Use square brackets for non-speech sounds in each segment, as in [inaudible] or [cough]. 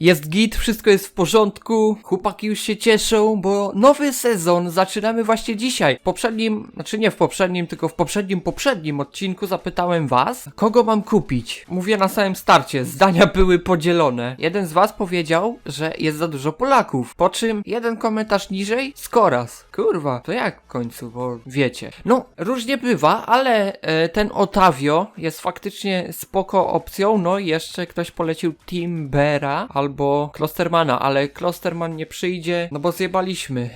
Jest git, wszystko jest w porządku, chłopaki już się cieszą, bo nowy sezon zaczynamy właśnie dzisiaj. W poprzednim, znaczy nie w poprzednim, tylko w poprzednim, poprzednim odcinku zapytałem was, kogo mam kupić. Mówię na samym starcie, zdania były podzielone. Jeden z was powiedział, że jest za dużo Polaków, po czym jeden komentarz niżej, Skoras. Kurwa, to jak w końcu, bo wiecie. No, różnie bywa, ale e, ten Otavio jest faktycznie spoko opcją, no i jeszcze ktoś polecił Timbera albo Klostermana, ale Klosterman nie przyjdzie, no bo zjebaliśmy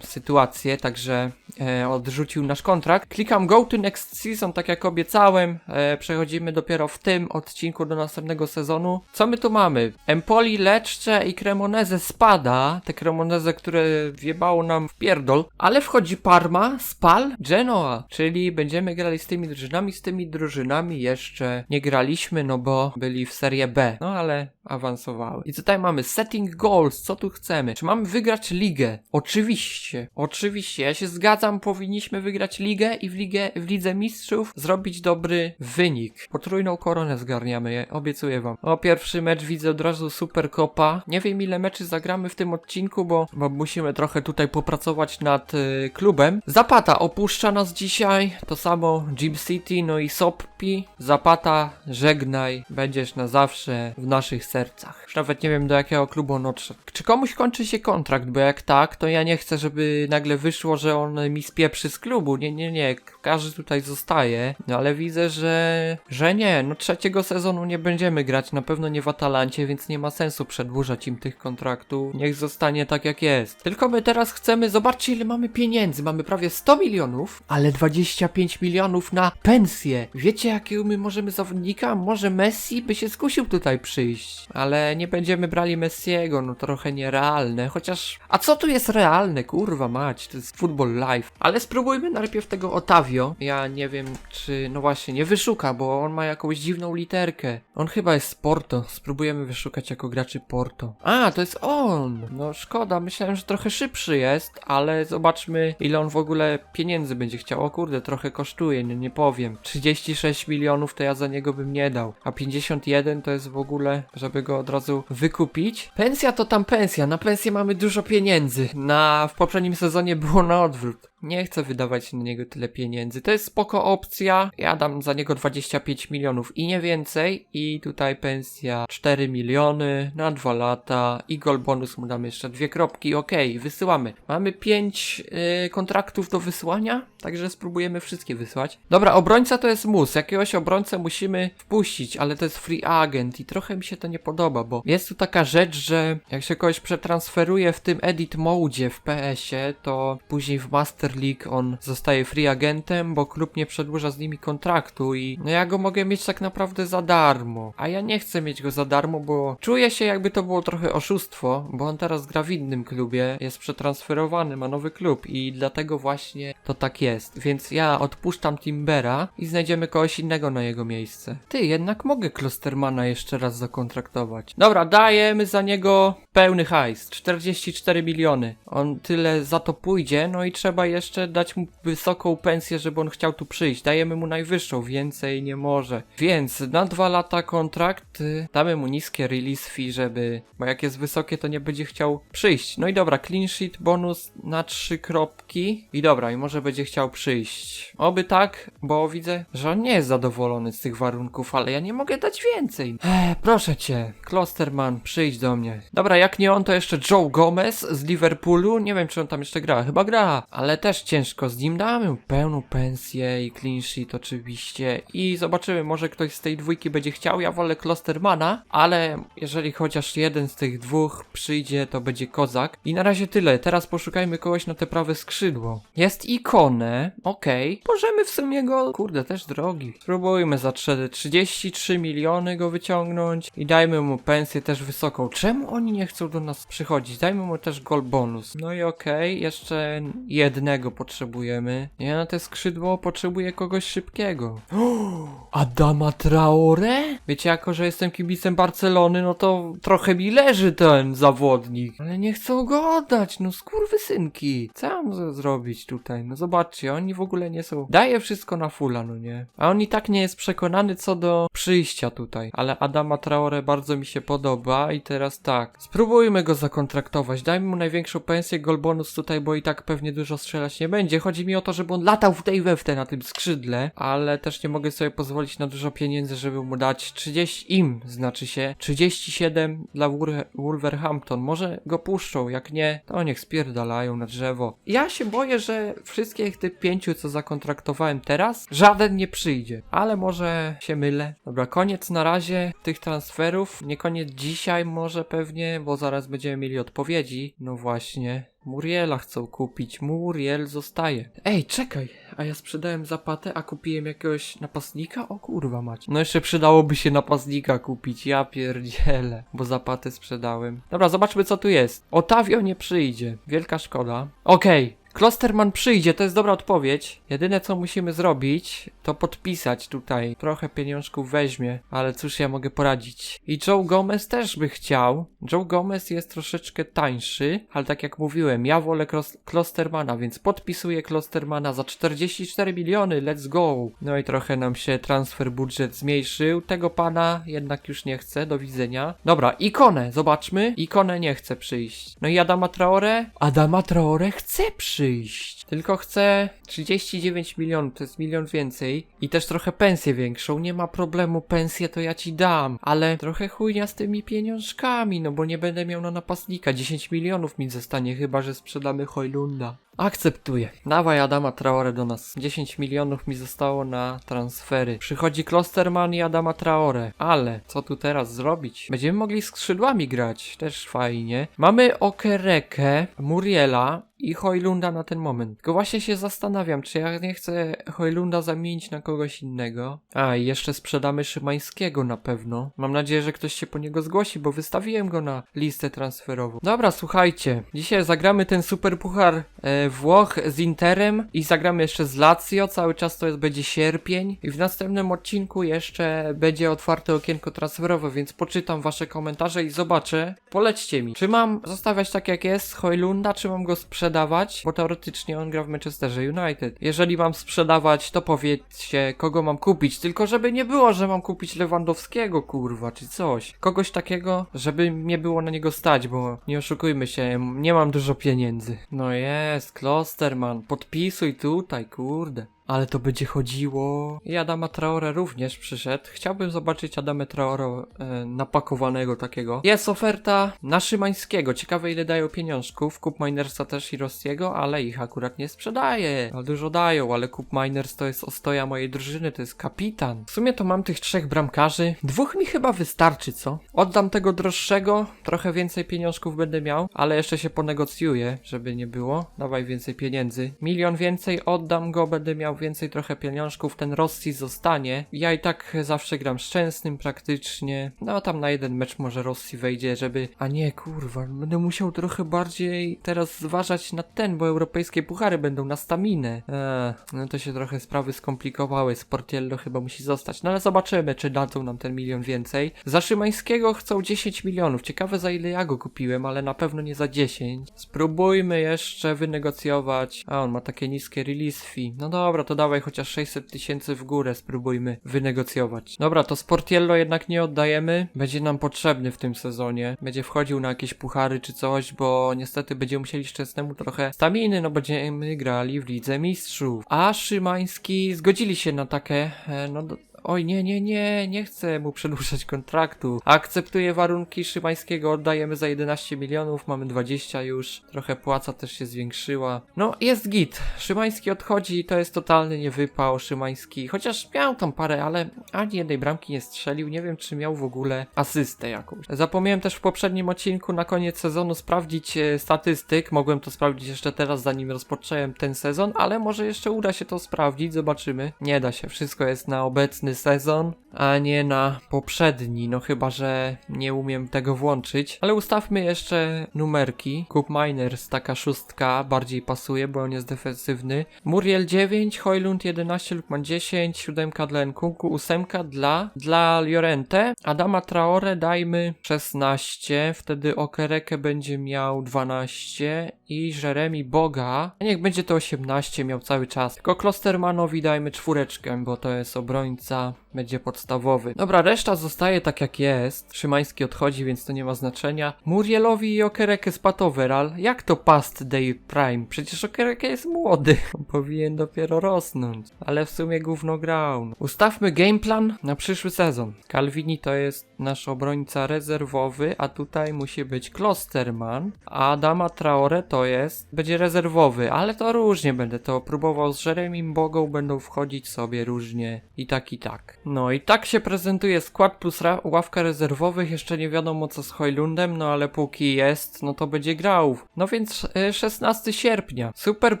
e, sytuację, także e, odrzucił nasz kontrakt. Klikam go to next season, tak jak obiecałem, e, przechodzimy dopiero w tym odcinku do następnego sezonu. Co my tu mamy? Empoli, Lecce i Cremoneze spada, te Cremoneze, które wjebało nam w pierdol, ale wchodzi Parma, Spal, Genoa, czyli będziemy grali z tymi drużynami, z tymi drużynami jeszcze nie graliśmy, no bo byli w Serie B, no ale awansowały. I tutaj mamy setting goals, co tu chcemy? Czy mamy wygrać ligę? Oczywiście, oczywiście, ja się zgadzam, powinniśmy wygrać ligę i w, ligę, w Lidze Mistrzów zrobić dobry wynik. Potrójną koronę zgarniamy, obiecuję wam. O, pierwszy mecz widzę od razu Super Copa. Nie wiem ile meczy zagramy w tym odcinku, bo, bo musimy trochę tutaj popracować nad y, klubem. Zapata opuszcza nas dzisiaj, to samo Gym City, no i Soppi. Zapata, żegnaj, będziesz na zawsze w naszych sercach. Nawet nie wiem do jakiego klubu on odszedł. Czy komuś kończy się kontrakt, bo jak tak, to ja nie chcę, żeby nagle wyszło, że on mi spieprzy z klubu. Nie, nie, nie, każdy tutaj zostaje, no ale widzę, że, że nie, no trzeciego sezonu nie będziemy grać, na pewno nie w Atalancie, więc nie ma sensu przedłużać im tych kontraktów. Niech zostanie tak jak jest. Tylko my teraz chcemy, zobaczcie ile mamy pieniędzy, mamy prawie 100 milionów, ale 25 milionów na pensję. Wiecie jakiego my możemy zawodnika? Może Messi by się skusił tutaj przyjść, ale nie będziemy brali Messiego, no trochę nierealne, chociaż... A co tu jest realne, kurwa mać, to jest Football Life. Ale spróbujmy najpierw tego Otavio. Ja nie wiem, czy... No właśnie, nie wyszuka, bo on ma jakąś dziwną literkę. On chyba jest z Porto. Spróbujemy wyszukać jako graczy Porto. A, to jest on! No szkoda, myślałem, że trochę szybszy jest, ale zobaczmy, ile on w ogóle pieniędzy będzie chciał. O kurde, trochę kosztuje, nie, nie powiem. 36 milionów to ja za niego bym nie dał, a 51 to jest w ogóle, żeby go od razu wykupić. Pensja to tam pensja, na pensję mamy dużo pieniędzy. Na w poprzednim sezonie było na odwrót. Nie chcę wydawać na niego tyle pieniędzy. To jest spoko opcja. Ja dam za niego 25 milionów i nie więcej. I tutaj pensja 4 miliony na 2 lata. I gol bonus mu damy jeszcze dwie kropki. Okej, wysyłamy. Mamy 5 yy, kontraktów do wysłania. Także spróbujemy wszystkie wysłać. Dobra, obrońca to jest mus. Jakiegoś obrońcę musimy wpuścić, ale to jest free agent i trochę mi się to nie podoba, bo jest tu taka rzecz, że jak się kogoś przetransferuje w tym edit mode w PS-ie, to później w Master On zostaje free agentem, bo klub nie przedłuża z nimi kontraktu i no ja go mogę mieć tak naprawdę za darmo. A ja nie chcę mieć go za darmo, bo czuję się jakby to było trochę oszustwo, bo on teraz gra w innym klubie, jest przetransferowany, ma nowy klub i dlatego właśnie to tak jest. Więc ja odpuszczam Timbera i znajdziemy kogoś innego na jego miejsce. Ty, jednak mogę Klostermana jeszcze raz zakontraktować. Dobra, dajemy za niego pełny hajs, 44 miliony. On tyle za to pójdzie, no i trzeba jeszcze dać mu wysoką pensję, żeby on chciał tu przyjść. Dajemy mu najwyższą, więcej nie może. Więc na dwa lata kontrakt, damy mu niskie release fee, żeby, bo jak jest wysokie, to nie będzie chciał przyjść. No i dobra, clean sheet bonus na trzy kropki. I dobra, i może będzie chciał przyjść. Oby tak, bo widzę, że on nie jest zadowolony z tych warunków, ale ja nie mogę dać więcej. Ech, proszę cię, Klosterman, przyjdź do mnie. Dobra, jak nie on, to jeszcze Joe Gomez z Liverpoolu. Nie wiem, czy on tam jeszcze gra. Chyba gra, ale też ciężko z nim. Damy mu pełną pensję i clean sheet oczywiście. I zobaczymy, może ktoś z tej dwójki będzie chciał. Ja wolę Klostermana, ale jeżeli chociaż jeden z tych dwóch przyjdzie, to będzie kozak. I na razie tyle. Teraz poszukajmy kogoś na te prawe skrzydło. Jest ikonę, okej. Możemy w sumie go, kurde, też drogi. Spróbujmy za 3, 33 miliony go wyciągnąć i dajmy mu pensję też wysoką. Czemu oni nie chcą do nas przychodzić? Dajmy mu też gol bonus. No i okej, jeszcze jednego silnego potrzebujemy. Nie, na te skrzydło potrzebuję kogoś szybkiego. [gasps] Adama Traore? Wiecie, jako że jestem kibicem Barcelony, no to trochę mi leży ten zawodnik. Ale nie chcą go oddać, no skurwysynki. Co ja mam zrobić tutaj? No zobaczcie, oni w ogóle nie są... Daje wszystko na fulla, no nie? A on i tak nie jest przekonany co do przyjścia tutaj. Ale Adama Traore bardzo mi się podoba i teraz tak. Spróbujmy go zakontraktować. Dajmy mu największą pensję, gol bonus tutaj, bo i tak pewnie dużo strzelać nie będzie. Chodzi mi o to, żeby on latał w tej we na tym skrzydle, ale też nie mogę sobie pozwolić na dużo pieniędzy, żeby mu dać 30 im, znaczy się 37 dla Wolverhampton. Może go puszczą, jak nie, to niech spierdalają na drzewo. Ja się boję, że wszystkich tych pięciu, co zakontraktowałem teraz, żaden nie przyjdzie, ale może się mylę. Dobra, koniec na razie tych transferów. Nie koniec dzisiaj, może pewnie, bo zaraz będziemy mieli odpowiedzi. No właśnie. Muriela chcą kupić. Muriel zostaje. Ej, czekaj. A ja sprzedałem zapatę, a kupiłem jakiegoś napastnika? O kurwa mać. No jeszcze przydałoby się napastnika kupić. Ja pierdzielę. Bo zapatę sprzedałem. Dobra, zobaczmy co tu jest. Otavio nie przyjdzie. Wielka szkoda. Okej. Klosterman przyjdzie, to jest dobra odpowiedź. Jedyne co musimy zrobić, to podpisać tutaj. Trochę pieniążków weźmie, ale cóż ja mogę poradzić. I Joe Gomez też by chciał. Joe Gomez jest troszeczkę tańszy, ale tak jak mówiłem, ja wolę Klos- Klostermana, więc podpisuję Klostermana za 44 miliony, let's go. No i trochę nam się transfer budżet zmniejszył. Tego pana jednak już nie chce, do widzenia. Dobra, Ikonę, zobaczmy. Ikonę nie chce przyjść. No i Adama Traore? Adama Traore chce przyjść. Tylko chce 39 milionów, to jest milion więcej. I też trochę pensję większą. Nie ma problemu, pensję to ja ci dam. Ale trochę chujnia z tymi pieniążkami, no bo nie będę miał na napastnika. 10 milionów mi zostanie, chyba że sprzedamy Hojlunda. Akceptuję. Dawaj Adama Traore do nas. 10 milionów mi zostało na transfery. Przychodzi Klosterman i Adama Traore. Ale co tu teraz zrobić? Będziemy mogli skrzydłami grać. Też fajnie. Mamy Okerekę, Muriela i Hojlunda na ten moment. Tylko właśnie się zastanawiam, czy ja nie chcę Hojlunda zamienić na kogoś innego. A, i jeszcze sprzedamy Szymańskiego na pewno. Mam nadzieję, że ktoś się po niego zgłosi, bo wystawiłem go na listę transferową. Dobra, słuchajcie. Dzisiaj zagramy ten super puchar e, Włoch z Interem i zagramy jeszcze z Lazio. Cały czas to jest, będzie sierpień. I w następnym odcinku jeszcze będzie otwarte okienko transferowe, więc poczytam wasze komentarze i zobaczę. Polećcie mi, czy mam zostawiać tak jak jest Hojlunda, czy mam go sprzedawać? Bo teoretycznie on gra w Manchesterze United. Jeżeli mam sprzedawać, to powiedzcie, kogo mam kupić. Tylko żeby nie było, że mam kupić Lewandowskiego, kurwa, czy coś. Kogoś takiego, żeby nie było na niego stać, bo nie oszukujmy się, nie mam dużo pieniędzy. No jest, Klosterman, podpisuj tutaj, kurde. Ale to będzie chodziło. I Adama Traore również przyszedł. Chciałbym zobaczyć Adamę Traore e, napakowanego takiego. Jest oferta na Szymańskiego. Ciekawe ile dają pieniążków. Kup Minersa też i Rossiego, ale ich akurat nie sprzedaje. Ale dużo dają, ale Kup Miners to jest ostoja mojej drużyny, to jest kapitan. W sumie to mam tych trzech bramkarzy. Dwóch mi chyba wystarczy, co? Oddam tego droższego, trochę więcej pieniążków będę miał, ale jeszcze się ponegocjuję, żeby nie było. Dawaj więcej pieniędzy. Milion więcej, oddam go, będę miał więcej trochę pieniążków, ten Rossi zostanie. Ja i tak zawsze gram szczęsnym praktycznie. No tam na jeden mecz może Rossi wejdzie, żeby... A nie, kurwa, będę musiał trochę bardziej teraz zważać na ten, bo europejskie puchary będą na staminę. Eee, no to się trochę sprawy skomplikowały. Sportiello chyba musi zostać. No ale zobaczymy, czy dadzą nam ten milion więcej. Za Szymańskiego chcą 10 milionów. Ciekawe za ile ja go kupiłem, ale na pewno nie za 10. Spróbujmy jeszcze wynegocjować. A on ma takie niskie release fee. No dobra, to dawaj chociaż 600 tysięcy w górę, spróbujmy wynegocjować. Dobra, to Sportiello jednak nie oddajemy. Będzie nam potrzebny w tym sezonie. Będzie wchodził na jakieś puchary czy coś, bo niestety będziemy musieli szczęsnemu trochę staminy, no będziemy grali w Lidze Mistrzów. A Szymański zgodzili się na takie, e, no do, Oj, nie, nie, nie, nie chcę mu przedłużać kontraktu. Akceptuję warunki Szymańskiego, oddajemy za 11 milionów, mamy 20 już. Trochę płaca też się zwiększyła. No, jest git. Szymański odchodzi, to jest totalny niewypał. Szymański, chociaż miał tam parę, ale ani jednej bramki nie strzelił. Nie wiem, czy miał w ogóle asystę jakąś. Zapomniałem też w poprzednim odcinku na koniec sezonu sprawdzić e, statystyk. Mogłem to sprawdzić jeszcze teraz, zanim rozpocząłem ten sezon, ale może jeszcze uda się to sprawdzić, zobaczymy. Nie da się, wszystko jest na obecny sezon, a nie na poprzedni, no chyba, że nie umiem tego włączyć. Ale ustawmy jeszcze numerki. Kup Miners, taka szóstka, bardziej pasuje, bo on jest defensywny. Muriel 9, Hojlund 11, Lukman 10, siódemka dla Nkunku, ósemka dla, dla Llorente. Adama Traore dajmy 16, wtedy Okereke będzie miał 12 i Jeremy Boga, niech będzie to 18, miał cały czas. Tylko Klostermanowi dajmy czwóreczkę, bo to jest obrońca, ta będzie podstawowy. Dobra, reszta zostaje tak jak jest. Szymański odchodzi, więc to nie ma znaczenia. Murielowi i Okereke spadł overall. Jak to past day prime? Przecież Okereke jest młody. [laughs] On powinien dopiero rosnąć. Ale w sumie gówno grał. Ustawmy gameplan na przyszły sezon. Calvini to jest nasz obrońca rezerwowy, a tutaj musi być Klosterman, a Adama Traore to jest, będzie rezerwowy, ale to różnie będę to próbował z Jeremim Bogą, będą wchodzić sobie różnie i tak i tak. No i tak się prezentuje skład plus ławka rezerwowych, jeszcze nie wiadomo co z Hojlundem, no ale póki jest, no to będzie grał. No więc e, 16 sierpnia. Super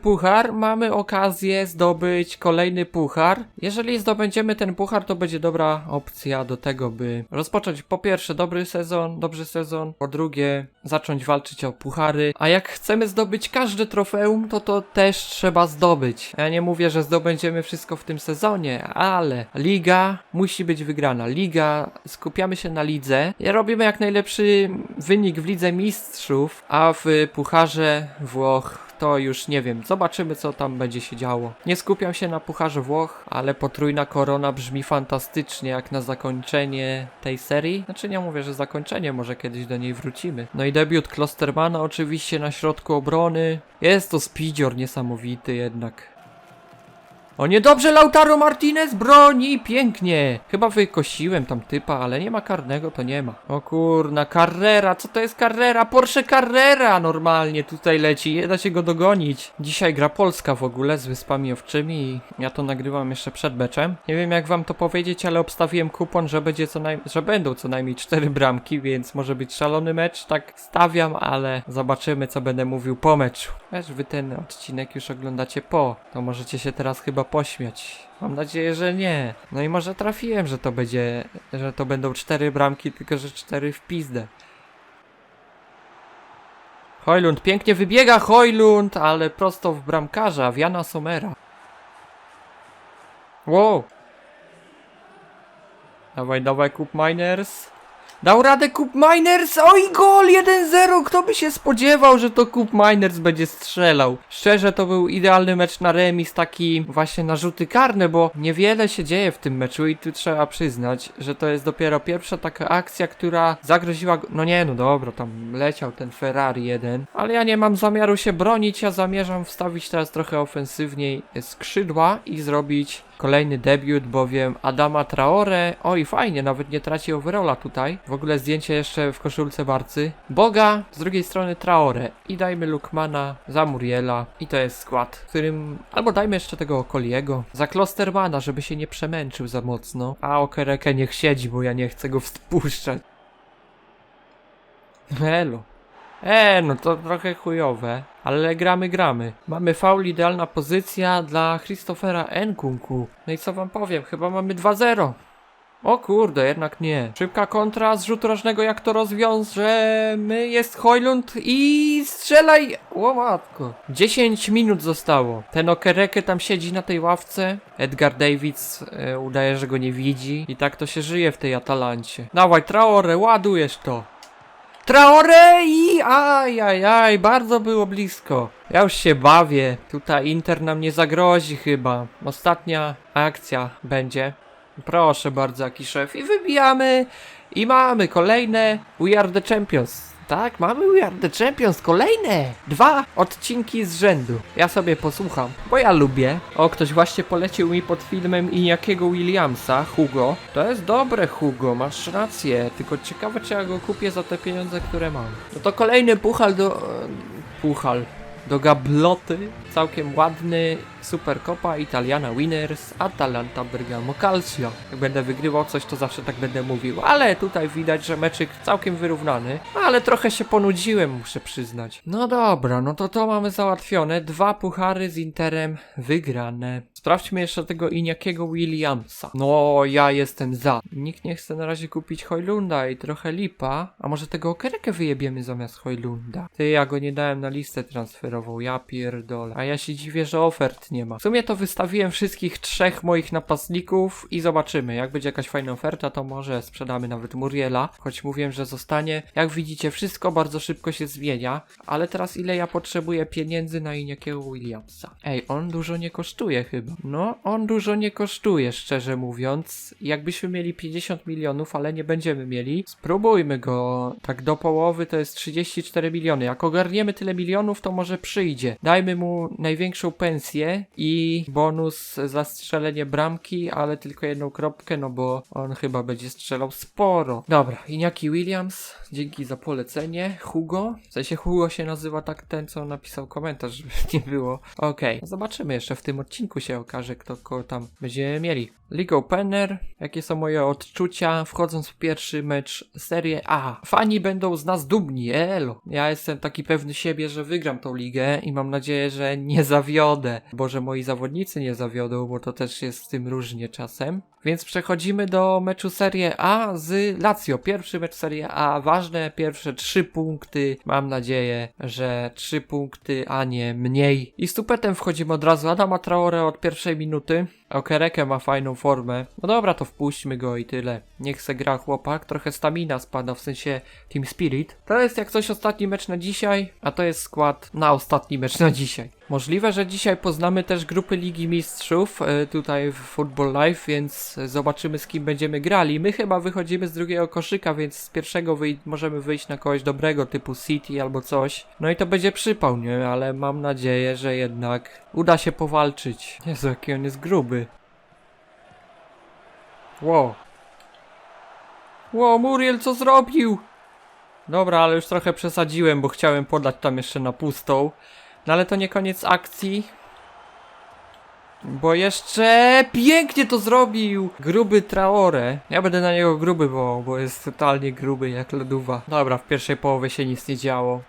puchar, mamy okazję zdobyć kolejny puchar. Jeżeli zdobędziemy ten puchar, to będzie dobra opcja do tego, by rozpocząć po pierwsze dobry sezon, dobry sezon, po drugie zacząć walczyć o puchary, a jak chcemy zdobyć każde trofeum, to to też trzeba zdobyć. Ja nie mówię, że zdobędziemy wszystko w tym sezonie, ale liga musi być wygrana. Liga, skupiamy się na lidze, robimy jak najlepszy wynik w lidze mistrzów, a w pucharze Włoch to już nie wiem, zobaczymy co tam będzie się działo. Nie skupiam się na Pucharze Włoch, ale potrójna korona brzmi fantastycznie jak na zakończenie tej serii. Znaczy nie mówię, że zakończenie, może kiedyś do niej wrócimy. No i debiut Klostermana oczywiście na środku obrony. Jest to speedior niesamowity jednak. O niedobrze Lautaro Martinez broni pięknie. Chyba wykosiłem tam typa, ale nie ma karnego, to nie ma. O kurna, Carrera, co to jest Carrera? Porsche Carrera normalnie tutaj leci, nie da się go dogonić. Dzisiaj gra Polska w ogóle z Wyspami Owczymi i ja to nagrywam jeszcze przed meczem. Nie wiem jak wam to powiedzieć, ale obstawiłem kupon, że będzie co naj... że będą co najmniej cztery bramki, więc może być szalony mecz, tak stawiam, ale zobaczymy co będę mówił po meczu. Wiesz, wy ten odcinek już oglądacie po, to możecie się teraz chyba pośmiać. Mam nadzieję, że nie. No i może trafiłem, że to będzie, że to będą cztery bramki, tylko że cztery w pizdę. Hojlund, pięknie wybiega Hojlund, ale prosto w bramkarza, w Jana Somera. Wow. Dawaj, dawaj, Kup Miners. Dał radę Kup Miners! Oj, gol 1-0! Kto by się spodziewał, że to Kup Miners będzie strzelał? Szczerze, to był idealny mecz na remis, taki właśnie na rzuty karne, bo niewiele się dzieje w tym meczu i tu trzeba przyznać, że to jest dopiero pierwsza taka akcja, która zagroziła... No nie, no dobra, tam leciał ten Ferrari jeden, ale ja nie mam zamiaru się bronić, ja zamierzam wstawić teraz trochę ofensywniej skrzydła i zrobić Kolejny debiut, bowiem Adama Traore. Oj, fajnie, nawet nie traci overalla tutaj. W ogóle zdjęcie jeszcze w koszulce Barcy. Boga, z drugiej strony Traore. I dajmy Lukmana za Muriela. I to jest skład, w którym... Albo dajmy jeszcze tego Okoliego. Za Klostermana, żeby się nie przemęczył za mocno. A Okereke niech siedzi, bo ja nie chcę go wpuszczać. Elo. E, no to trochę chujowe, ale gramy, gramy. Mamy faul, idealna pozycja dla Christophera Nkunku. No i co wam powiem, chyba mamy 2-0. O kurde, jednak nie. Szybka kontra z rzutu rożnego, jak to rozwiążemy? Jest Hojlund i strzelaj! O matko. 10 minut zostało. Ten Okereke tam siedzi na tej ławce. Edgar Davids e, udaje, że go nie widzi. I tak to się żyje w tej Atalancie. Dawaj, Traore, ładujesz to. Traore i aj, aj, aj, bardzo było blisko. Ja już się bawię. Tutaj Inter nam nie zagrozi chyba. Ostatnia akcja będzie. Proszę bardzo, jaki szef. I wybijamy. I mamy kolejne We Are The Champions. Tak, mamy We Are The Champions. Kolejne. Dwa odcinki z rzędu. Ja sobie posłucham, bo ja lubię. O, ktoś właśnie polecił mi pod filmem Iniakiego Williamsa, Hugo. To jest dobre, Hugo, masz rację. Tylko ciekawe, czy ja go kupię za te pieniądze, które mam. No to kolejny puchal do... e, Puchal do gabloty. Całkiem ładny, Supercopa Italiana Winners, Atalanta Bergamo Calcio. Jak będę wygrywał coś, to zawsze tak będę mówił, ale tutaj widać, że meczyk całkiem wyrównany, ale trochę się ponudziłem, muszę przyznać. No dobra, no to to mamy załatwione. Dwa puchary z Interem wygrane. Sprawdźmy jeszcze tego Iniakiego Williamsa. No, ja jestem za. Nikt nie chce na razie kupić Hojlunda i trochę lipa. A może tego Okerekę wyjebiemy zamiast Hojlunda? Ty, ja go nie dałem na listę transferową, ja pierdolę. A ja się dziwię, że ofert nie ma. W sumie to wystawiłem wszystkich trzech moich napastników i zobaczymy. Jak będzie jakaś fajna oferta, to może sprzedamy nawet Muriela. Choć mówiłem, że zostanie. Jak widzicie, wszystko bardzo szybko się zmienia. Ale teraz ile ja potrzebuję pieniędzy na Iniakiego Williamsa? Ej, on dużo nie kosztuje chyba. No, on dużo nie kosztuje, szczerze mówiąc. Jakbyśmy mieli 50 milionów, ale nie będziemy mieli, spróbujmy go. Tak do połowy to jest 34 miliony. Jak ogarniemy tyle milionów, to może przyjdzie. Dajmy mu największą pensję i bonus za strzelenie bramki, ale tylko jedną kropkę, no bo on chyba będzie strzelał sporo. Dobra, Iniaki Williams, dzięki za polecenie. Hugo, w sensie Hugo się nazywa tak ten, co napisał komentarz, [laughs] żeby nie było. Okej, zobaczymy jeszcze w tym odcinku się okaże, kto kogo tam będziemy mieli. League Opener, jakie są moje odczucia wchodząc w pierwszy mecz Serie A. Fani będą z nas dumni, elo. Ja jestem taki pewny siebie, że wygram tą ligę i mam nadzieję, że nie zawiodę, bo że moi zawodnicy nie zawiodą, bo to też jest w tym różnie czasem. Więc przechodzimy do meczu Serie A z Lazio. Pierwszy mecz Serie A, ważne pierwsze trzy punkty. Mam nadzieję, że trzy punkty, a nie mniej. I z tupetem wchodzimy od razu. Adama Traore od pierwszej minuty. Okereke ma fajną formę. No dobra, to wpuśćmy go i tyle. Niech se gra chłopak. Trochę stamina spada, w sensie Team Spirit. To jest jak coś ostatni mecz na dzisiaj, a to jest skład na ostatni mecz na dzisiaj. Możliwe, że dzisiaj poznamy też grupy Ligi Mistrzów e, tutaj w Football Live, więc zobaczymy z kim będziemy grali. My chyba wychodzimy z drugiego koszyka, więc z pierwszego wyj możemy wyjść na kogoś dobrego typu City albo coś. No i to będzie przypał, nie? Ale mam nadzieję, że jednak uda się powalczyć. Jezu, jaki on jest gruby. Wow. Wow, Muriel co zrobił? Dobra, ale już trochę przesadziłem, bo chciałem podać tam jeszcze na pustą. No ale to nie koniec akcji. Bo jeszcze pięknie to zrobił! Gruby Traore. Ja będę na niego gruby, bo, bo jest totalnie gruby jak lodowa. Dobra, w pierwszej połowie się nic nie działo.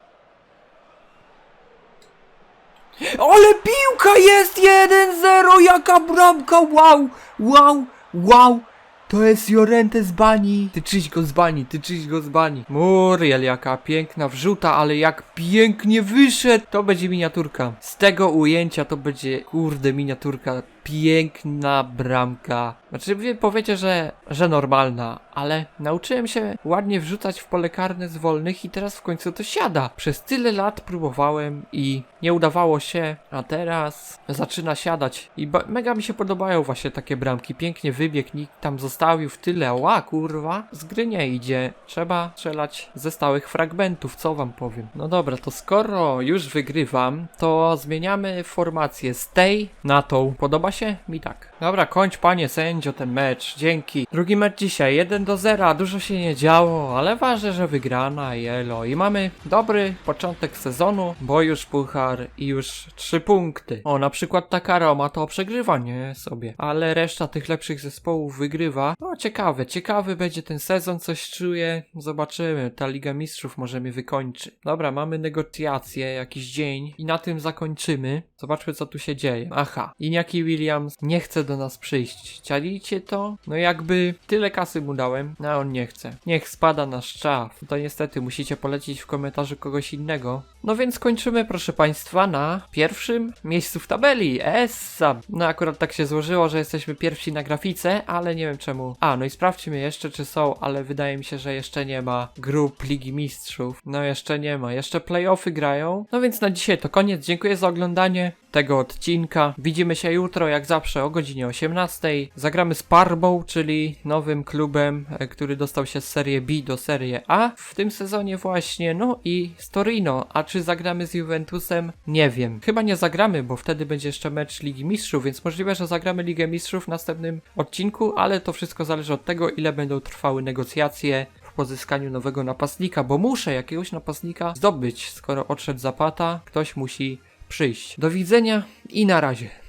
Ale piłka jest 1-0! Jaka bramka! Wow! Wow! Wow! To jest Jorente z bani. Ty czyś go z bani, ty czyś go z bani. Muriel, jaka piękna wrzuta, ale jak pięknie wyszedł. To będzie miniaturka. Z tego ujęcia to będzie, kurde, miniaturka. Piękna bramka. Znaczy, wy powiecie, że, że normalna, ale nauczyłem się ładnie wrzucać w pole karne z wolnych i teraz w końcu to siada. Przez tyle lat próbowałem i nie udawało się, a teraz zaczyna siadać. I mega mi się podobają właśnie takie bramki. Pięknie wybieg, nikt tam zostawił w tyle. Ła, kurwa, z gry nie idzie. Trzeba strzelać ze stałych fragmentów, co wam powiem. No dobra, to skoro już wygrywam, to zmieniamy formację z tej na tą. Podoba się? Mi tak. Dobra, kończ panie sędzio ten mecz, dzięki. Drugi mecz dzisiaj, 1 do 0, dużo się nie działo, ale ważne, że wygrana, jelo. I mamy dobry początek sezonu, bo już puchar i już 3 punkty. O, na przykład taka Roma to przegrywa, nie sobie, ale reszta tych lepszych zespołów wygrywa. No, ciekawe, ciekawy będzie ten sezon, coś czuję, zobaczymy. Ta Liga Mistrzów może mnie wykończy. Dobra, mamy negocjacje, jakiś dzień i na tym zakończymy. Zobaczmy, co tu się dzieje. Aha, Iniaki Williams nie chce do nas przyjść. Cialicie to? No jakby tyle kasy mu dałem, a on nie chce. Niech spada na szczaw. To niestety musicie polecić w komentarzu kogoś innego. No więc kończymy, proszę Państwa, na pierwszym miejscu w tabeli. Essa! No akurat tak się złożyło, że jesteśmy pierwsi na grafice, ale nie wiem czemu. A, no i sprawdźmy jeszcze, czy są, ale wydaje mi się, że jeszcze nie ma grup Ligi Mistrzów. No jeszcze nie ma. Jeszcze playoffy grają. No więc na dzisiaj to koniec. Dziękuję za oglądanie tego odcinka. Widzimy się jutro, jak zawsze, o godzinie 18. Zagramy z Parbą, czyli nowym klubem, e, który dostał się z Serie B do Serie A w tym sezonie właśnie. No i z Torino. A czy zagramy z Juventusem? Nie wiem. Chyba nie zagramy, bo wtedy będzie jeszcze mecz Ligi Mistrzów, więc możliwe, że zagramy Ligę Mistrzów w następnym odcinku, ale to wszystko zależy od tego, ile będą trwały negocjacje pozyskaniu nowego napastnika, bo muszę jakiegoś napastnika zdobyć. Skoro odszedł Zapata, ktoś musi przyjść. Do widzenia i na razie.